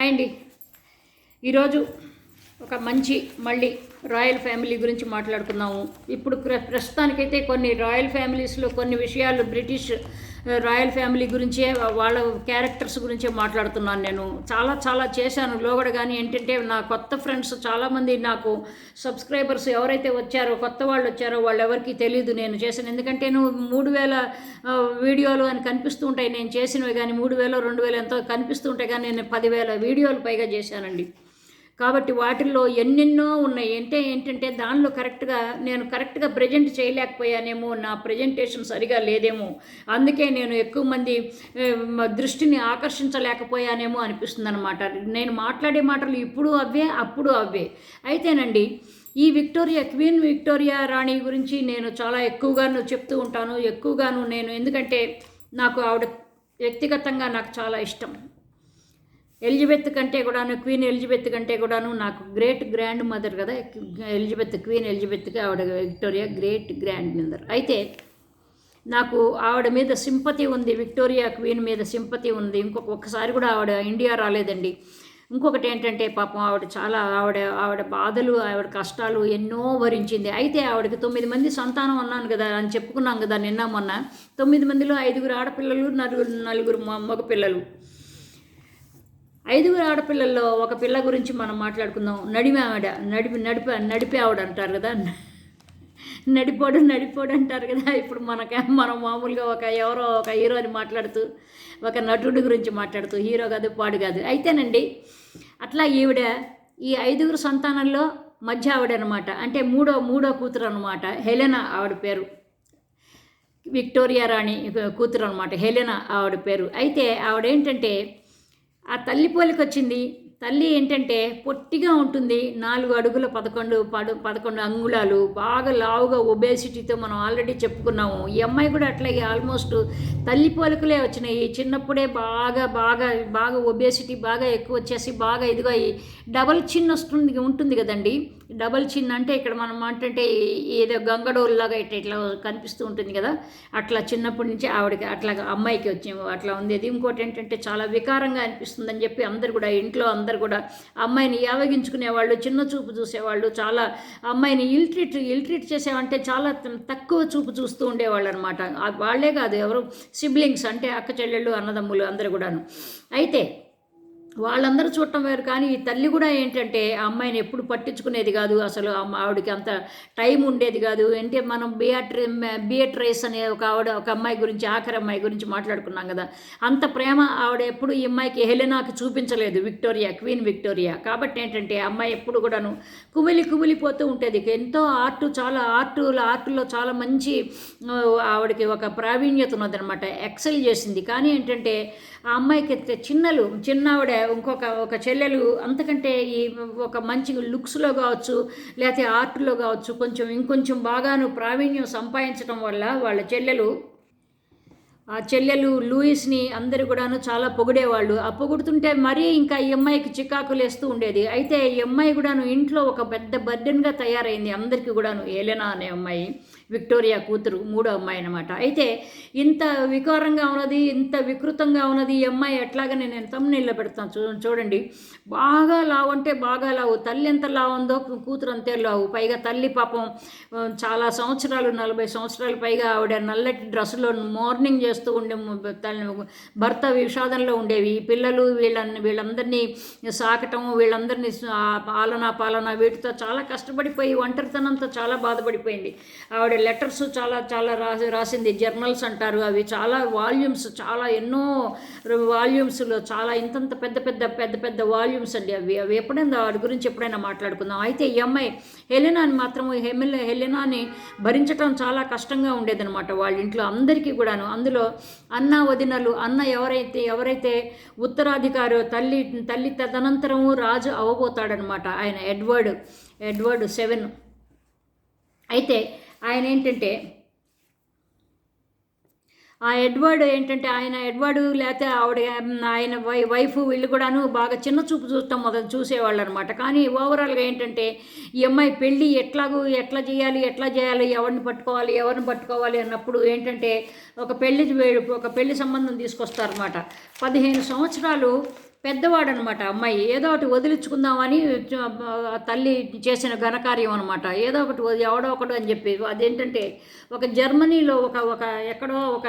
అండి. ఈరోజు ఒక మంచి మళ్ళీ రాయల్ ఫ్యామిలీ గురించి మాట్లాడుకున్నాము ఇప్పుడు ప్ర- ప్రస్తుతానికైతే కొన్ని రాయల్ ఫ్యామిలీస్లో కొన్ని విషయాలు బ్రిటిష్ రాయల్ ఫ్యామిలీ గురించే వాళ్ళ క్యారెక్టర్స్ గురించే మాట్లాడుతున్నాను నేను. చాలా చాలా చేశాను. లోగడ కానీ ఏంటంటే నా కొత్త ఫ్రెండ్స్ చాలామంది నాకు సబ్స్క్రైబర్స్ ఎవరైతే వచ్చారో కొత్త వాళ్ళు వచ్చారో వాళ్ళు ఎవరికి తెలియదు నేను చేశాను. ఎందుకంటే నువ్వు మూడు వేల వీడియోలు అని కనిపిస్తూ ఉంటాయి. నేను చేసినవి కానీ మూడు వేలు రెండు వేలు ఎంతో కనిపిస్తూ ఉంటాయి. కానీ నేను పదివేల వీడియోలు పైగా చేశానండి. కాబట్టి వాటిల్లో ఎన్నెన్నో ఉన్నాయి. అంటే ఏంటంటే దానిలో కరెక్ట్గా నేను కరెక్ట్గా ప్రజెంట్ చేయలేకపోయానేమో నా ప్రజెంటేషన్ సరిగా లేదేమో అందుకే నేను ఎక్కువ మంది దృష్టిని ఆకర్షించలేకపోయానేమో అనిపిస్తుంది అనమాట నేను మాట్లాడే మాటలు ఇప్పుడు అవే అప్పుడు అవే. అయితేనండి ఈ విక్టోరియా క్వీన్ విక్టోరియా రాణి గురించి నేను చాలా ఎక్కువగాను చెప్తూ ఉంటాను. ఎక్కువగాను నేను ఎందుకంటే నాకు ఆవిడ వ్యక్తిగతంగా నాకు చాలా ఇష్టం. ఎలిజబెత్ కంటే కూడాను క్వీన్ ఎలిజబెత్ కంటే కూడాను నాకు గ్రేట్ గ్రాండ్ మదర్ కదా ఎలిజబెత్ క్వీన్ ఎలిజబెత్కి ఆవిడ విక్టోరియా గ్రేట్ గ్రాండ్ మదర్ అయితే నాకు ఆవిడ మీద సింపతి ఉంది విక్టోరియా క్వీన్ మీద సింపతి ఉంది. ఇంకొక ఒక్కసారి కూడా ఆవిడ ఇండియా రాలేదండి. ఇంకొకటి ఏంటంటే పాపం ఆవిడ చాలా ఆవిడ ఆవిడ బాధలు ఆవిడ కష్టాలు ఎన్నో భరించింది అయితే ఆవిడకి తొమ్మిది మంది సంతానం అన్నాను కదా అని చెప్పుకున్నాం కదా నిన్న మొన్న. తొమ్మిది మందిలో ఐదుగురు ఆడపిల్లలు నలుగురు నలుగురు మగ మగపిల్లలు. ఐదుగురు ఆడపిల్లల్లో ఒక పిల్ల గురించి మనం మాట్లాడుకుందాం. నడిమి ఆవిడ నడిపి నడిపే నడిపే ఆవిడ అంటారు కదా. నడిపోడు నడిపోడు అంటారు కదా. ఇప్పుడు మనక మనం మామూలుగా ఒక ఎవరో ఒక హీరోని మాట్లాడుతూ ఒక నటుడి గురించి మాట్లాడుతూ హీరో కాదు పాడు కాదు. అయితేనండి అట్లా ఈవిడ ఈ ఐదుగురు సంతానంలో మధ్య ఆవిడ అనమాట అంటే మూడో మూడో కూతురు అనమాట హెలెనా ఆవిడ పేరు. విక్టోరియా రాణి కూతురు అనమాట హెలెనా ఆవిడ పేరు. అయితే ఆవిడ ఏంటంటే ఆ తల్లి పోలికి వచ్చింది తల్లి ఏంటంటే పొట్టిగా ఉంటుంది. నాలుగు అడుగుల పదకొండు పడు పదకొండు అంగుళాలు. బాగా లావుగా ఒబేసిటీతో మనం ఆల్రెడీ చెప్పుకున్నాము. ఈ అమ్మాయి కూడా అట్లాగే ఆల్మోస్ట్ తల్లి పోలికలే వచ్చినాయి. చిన్నప్పుడే బాగా బాగా బాగా ఒబేసిటీ బాగా ఎక్కువ వచ్చేసి బాగా ఇదిగో డబల్ చిన్ వస్తుంది ఉంటుంది కదండి. డబల్ చిన్ అంటే ఇక్కడ మనం అంటే ఏదో గంగడోల్లాగా ఇట్లా ఇట్లా కనిపిస్తూ ఉంటుంది కదా. అట్లా చిన్నప్పటి నుంచి ఆవిడకి అట్లా అమ్మాయికి వచ్చి అట్లా ఉంది అది ఇంకోటి ఏంటంటే చాలా వికారంగా అనిపిస్తుందని చెప్పి అందరు కూడా ఇంట్లో అందరు కూడా అమ్మాయిని యావగించుకునేవాళ్ళు చిన్న చూపు చూసేవాళ్ళు చాలా అమ్మాయిని ఇల్ట్రీట్ ఇల్ట్రీట్ చేసేవంటే చాలా తక్కువ చూపు చూస్తూ ఉండేవాళ్ళు అనమాట వాళ్ళే కాదు ఎవరు సిబ్లింగ్స్ అంటే అక్క చెల్లెళ్ళు అన్నదమ్ములు అందరు కూడాను. అయితే వాళ్ళందరూ చూడటం వేరు. కానీ ఈ తల్లి కూడా ఏంటంటే ఆ అమ్మాయిని ఎప్పుడు పట్టించుకునేది కాదు. అసలు ఆవిడకి అంత టైం ఉండేది కాదు. అంటే మనం బియాట్రి బియట్రేస్ అనే ఒక ఆవిడ ఒక అమ్మాయి గురించి ఆఖరి అమ్మాయి గురించి మాట్లాడుకున్నాం కదా. అంత ప్రేమ ఆవిడ ఎప్పుడు ఈ అమ్మాయికి హెలెనాకి చూపించలేదు. Victoria queen Victoria. కాబట్టి ఏంటంటే ఆ అమ్మాయి ఎప్పుడు కూడాను కుమిలి కుమిలిపోతూ ఉంటుంది ఎంతో ఆర్ట్ చాలా ఆర్టుల ఆర్ట్లో చాలా మంచి ఆవిడకి ఒక ప్రావీణ్యత ఉన్నదనమాట ఎక్సెల్ చేసింది. కానీ ఏంటంటే ఆ అమ్మాయికి చిన్నలు చిన్నావిడ ఇంకొక ఒక చెల్లెలు అంతకంటే ఈ ఒక మంచి లుక్స్లో కావచ్చు లేకపోతే ఆర్ట్లో కావచ్చు కొంచెం ఇంకొంచెం బాగాను ప్రావీణ్యం సంపాదించడం వల్ల వాళ్ళ చెల్లెలు ఆ చెల్లెలు లూయిస్ని అందరు కూడాను చాలా పొగిడేవాళ్ళు. ఆ పొగుడుతుంటే మరీ ఇంకా ఈ అమ్మాయికి చికాకులు వేస్తూ ఉండేది. అయితే ఈ అమ్మాయి కూడాను ఇంట్లో ఒక పెద్ద బర్డెన్గా తయారైంది అందరికీ కూడాను ఏలెనా అనే అమ్మాయి. విక్టోరియా కూతురు మూడో అమ్మాయి అనమాట అయితే ఇంత వికారంగా ఉన్నది ఇంత వికృతంగా ఉన్నది ఈ అమ్మాయి ఎట్లాగనే నేను తమ్మునీళ్ళ పెడతాను చూ చూడండి. బాగా లావు అంటే బాగా లావు. తల్లి ఎంత లావు ఉందో కూతురు అంతే లావు. పైగా తల్లి పాపం చాలా సంవత్సరాలు నలభై సంవత్సరాలు పైగా ఆవిడ నల్లటి డ్రెస్సులో మార్నింగ్ చేస్తూ ఉండే తల్లి భర్త విషాదంలో ఉండేవి. ఈ పిల్లలు వీళ్ళని వీళ్ళందరినీ సాకటం వీళ్ళందరినీ ఆ పాలన పాలన వీటితో చాలా కష్టపడిపోయి ఒంటరితనంతో చాలా బాధపడిపోయింది. ఆవిడ లెటర్స్ చాలా చాలా రాసి రాసింది. జర్నల్స్ అంటారు అవి. చాలా వాల్యూమ్స్ చాలా ఎన్నో వాల్యూమ్స్లో చాలా ఇంతంత పెద్ద పెద్ద పెద్ద పెద్ద వాల్యూమ్స్ అండి అవి. అవి ఎప్పుడైనా వాటి గురించి ఎప్పుడైనా మాట్లాడుకుందాం. అయితే ఈ అమ్మాయి హెలెనాని మాత్రం హెమెల్ హెలెనాని భరించడం చాలా కష్టంగా ఉండేదన్నమాట వాళ్ళ ఇంట్లో అందరికీ కూడాను. అందులో అన్న వదినలు అన్న ఎవరైతే ఎవరైతే ఉత్తరాధికారో తల్లి తల్లి తదనంతరము రాజు అవ్వబోతాడనమాట ఆయన. Edward Edward seven. అయితే ఆయన ఏంటంటే ఆ ఎడ్వర్డ్ ఏంటంటే ఆయన ఎడ్వర్డ్ లేకపోతే ఆవిడ ఆయన వై వైఫ్ వీళ్ళు కూడాను బాగా చిన్న చూపు చూస్తాం మొదలు చూసేవాళ్ళు అనమాట కానీ ఓవరాల్గా ఏంటంటే ఈ అమ్మాయి పెళ్ళి ఎట్లాగూ ఎట్లా చేయాలి ఎట్లా చేయాలి ఎవరిని పట్టుకోవాలి ఎవరిని పట్టుకోవాలి అన్నప్పుడు ఏంటంటే ఒక పెళ్ళి ఒక పెళ్ళి సంబంధం తీసుకొస్తారనమాట. పదిహేను సంవత్సరాలు పెద్దవాడు అనమాట అమ్మాయి. ఏదో ఒకటి వదిలించుకుందామని తల్లి చేసిన ఘనకార్యం అనమాట. ఏదో ఒకటి ఎవడో ఒకడు అని చెప్పి అదేంటంటే ఒక జర్మనీలో ఒక ఒక ఎక్కడో ఒక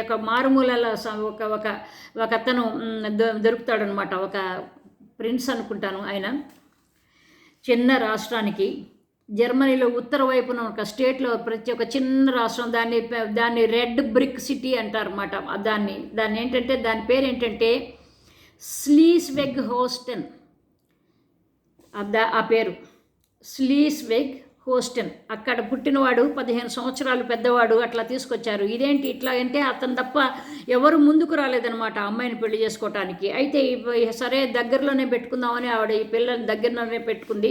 ఒక మారుమూలల ఒక ఒక ఒక అతను దొ- దొరుకుతాడనమాట. ఒక ప్రిన్స్ అనుకుంటాను ఆయన. చిన్న రాష్ట్రానికి. జర్మనీలో ఉత్తర వైపున ఒక స్టేట్లో ప్రతి ఒక్క చిన్న రాష్ట్రం దాన్ని దాన్ని రెడ్ బ్రిక్ సిటీ అంటారన్నమాట. దాన్ని దాన్ని ఏంటంటే దాని పేరు ఏంటంటే స్లీస్ వెగ్ హోస్టన్. ఆ ఆ పేరు. స్లీస్ వెగ్ హోస్టన్. అక్కడ పుట్టినవాడు పదిహేను సంవత్సరాలు పెద్దవాడు అట్లా తీసుకొచ్చారు. ఇదేంటి ఇట్లా అంటే అతను తప్ప ఎవరు ముందుకు రాలేదనమాట ఆ అమ్మాయిని పెళ్ళి చేసుకోవటానికి అయితే సరే దగ్గరలోనే పెట్టుకుందామని ఆవిడ ఈ పిల్లల్ని దగ్గరలోనే పెట్టుకుంది.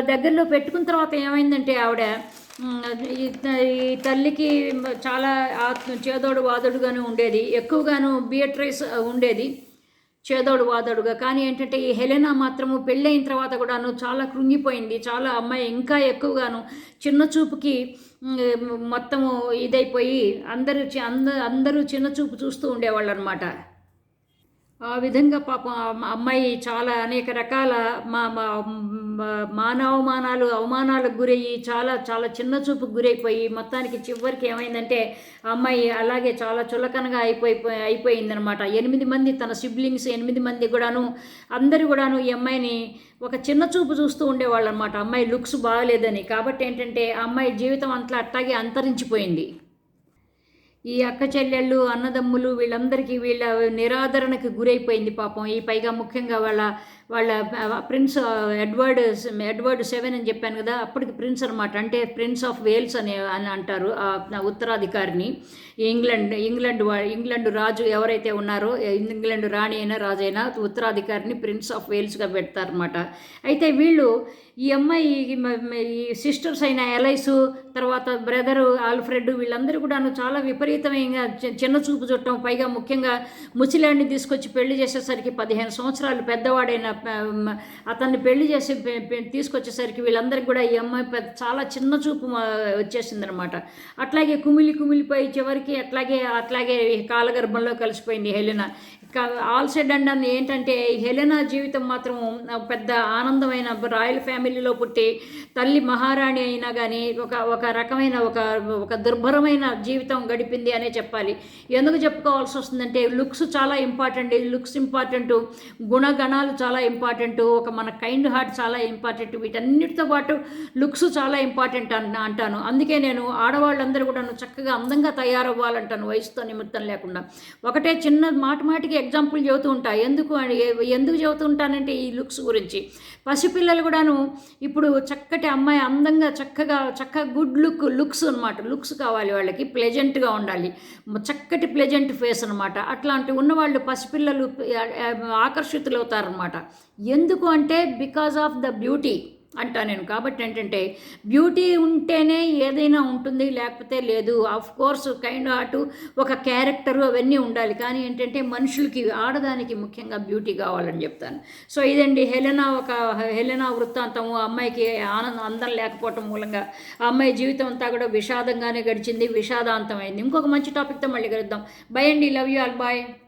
దగ్గరలో పెట్టుకున్న తర్వాత ఏమైందంటే ఆవిడ ఈ తల్లికి చాలా ఆత్మ చేదోడు వాదోడుగానే ఉండేది. ఎక్కువగాను బియట్రైస్ ఉండేది. చేదోడు వాదోడుగా. కానీ ఏంటంటే ఈ హెలెనా మాత్రము పెళ్ళైన తర్వాత కూడాను చాలా కృంగిపోయింది. చాలా అమ్మాయి ఇంకా ఎక్కువగాను చిన్న చూపుకి మొత్తము ఇదైపోయి అందరూ అంద అందరూ చిన్న చూపు చూస్తూ ఉండేవాళ్ళు అనమాట ఆ విధంగా పాపం అమ్మాయి చాలా అనేక రకాల మా మానవమానాలు అవమానాలకు గురయ్యి చాలా చాలా చిన్న చూపుకు గురైపోయి మొత్తానికి చివరికి ఏమైందంటే అమ్మాయి అలాగే చాలా చులకనగా అయిపోయి అయిపోయిందనమాట ఎనిమిది మంది తన సిబ్లింగ్స్ ఎనిమిది మంది కూడాను అందరు కూడాను ఈ అమ్మాయిని ఒక చిన్న చూపు చూస్తూ ఉండేవాళ్ళు అనమాట అమ్మాయి లుక్స్ బాగాలేదని. కాబట్టి ఏంటంటే ఆ అమ్మాయి జీవితం అంతా అట్టాగే అంతరించిపోయింది. ఈ అక్క చెల్లెళ్ళు అన్నదమ్ములు వీళ్ళందరికీ వీళ్ళ నిరాదరణకు గురైపోయింది పాపం. ఈ పైగా ముఖ్యంగా వాళ్ళ వాళ్ళ ప్రిన్స్ ఎడ్వర్డ్ ఎడ్వర్డ్ సెవెన్ అని చెప్పాను కదా అప్పటికి ప్రిన్స్ అనమాట అంటే ప్రిన్స్ ఆఫ్ వేల్స్ అని అని అంటారు ఉత్తరాధికారిని. ఇంగ్లాండ్ ఇంగ్లాండ్ వా- ఇంగ్లాండ్ రాజు ఎవరైతే ఉన్నారో ఇంగ్లాండ్ రాణి అయినా రాజు అయినా ఉత్తరాధికారిని ప్రిన్స్ ఆఫ్ వేల్స్గా పెడతారనమాట అయితే వీళ్ళు ఈ అమ్మాయి ఈ సిస్టర్స్ అయిన ఎలైసు తర్వాత బ్రదరు ఆల్ఫ్రెడ్ వీళ్ళందరూ కూడాను చాలా విపరీతమైన చి- చిన్న చూపు చుట్టం పైగా ముఖ్యంగా ముసిలాడిని తీసుకొచ్చి పెళ్ళి చేసేసరికి పదిహేను సంవత్సరాలు పెద్దవాడైన అతన్ని పెళ్ళి చేసి తీసుకొచ్చేసరికి వీళ్ళందరికీ కూడా ఈ అమ్మాయి పెద్ద చాలా చిన్న చూపు వచ్చేసింది అనమాట అట్లాగే కుమిలి కుమిలిపోయి చివరికి అట్లాగే అట్లాగే కాలగర్భంలో కలిసిపోయింది హెలిన. ఆల్ సెడ్ అండ్ అని ఏంటంటే హెలెనా జీవితం మాత్రం పెద్ద ఆనందమైన రాయల్ ఫ్యామిలీలో పుట్టి తల్లి మహారాణి అయినా కానీ ఒక ఒక రకమైన ఒక ఒక దుర్భరమైన జీవితం గడిపింది అనే చెప్పాలి. ఎందుకు చెప్పుకోవాల్సి వస్తుందంటే లుక్స్ చాలా ఇంపార్టెంట్ లుక్స్ ఇంపార్టెంట్ గుణగణాలు చాలా ఇంపార్టెంట్ ఒక మన కైండ్ హార్ట్ చాలా ఇంపార్టెంట్ వీటన్నిటితో పాటు లుక్స్ చాలా ఇంపార్టెంట్ అన్న అంటాను. అందుకే నేను ఆడవాళ్ళందరూ కూడా చక్కగా అందంగా తయారవ్వాలంటాను వయసుతో నిమిత్తం లేకుండా. ఒకటే చిన్న మాట మాటికి ఎగ్జాంపుల్ చెబుతూ ఉంటా. ఎందుకు అని ఎందుకు చెబుతూ ఉంటానంటే ఈ లుక్స్ గురించి. పసిపిల్లలు కూడాను ఇప్పుడు చక్కటి అమ్మాయి అందంగా చక్కగా చక్కగా గుడ్ లుక్ లుక్స్ అనమాట లుక్స్ కావాలి వాళ్ళకి ప్లెజెంట్గా ఉండాలి. చక్కటి ప్లెజెంట్ ఫేస్ అనమాట అట్లాంటి ఉన్నవాళ్ళు పసిపిల్లలు ఆకర్షితులు అవుతారనమాట ఎందుకు అంటే బికాజ్ ఆఫ్ ద బ్యూటీ అంటా నేను. కాబట్టి ఏంటంటే బ్యూటీ ఉంటేనే ఏదైనా ఉంటుంది లేకపోతే లేదు. ఆఫ్ కోర్స్ కైండ్ అటు ఒక క్యారెక్టరు అవన్నీ ఉండాలి. కానీ ఏంటంటే మనుషులకి ఆడదానికి ముఖ్యంగా బ్యూటీ కావాలని చెప్తాను. సో ఇదండి హెలెనా ఒక హెలెనా వృత్తాంతము. ఆ అమ్మాయికి ఆనందం అందం లేకపోవటం మూలంగా ఆ అమ్మాయి జీవితం అంతా కూడా విషాదంగానే గడిచింది విషాదాంతమైంది. ఇంకొక మంచి టాపిక్తో మళ్ళీ కలుద్దాం. బై అండి. Love you all bye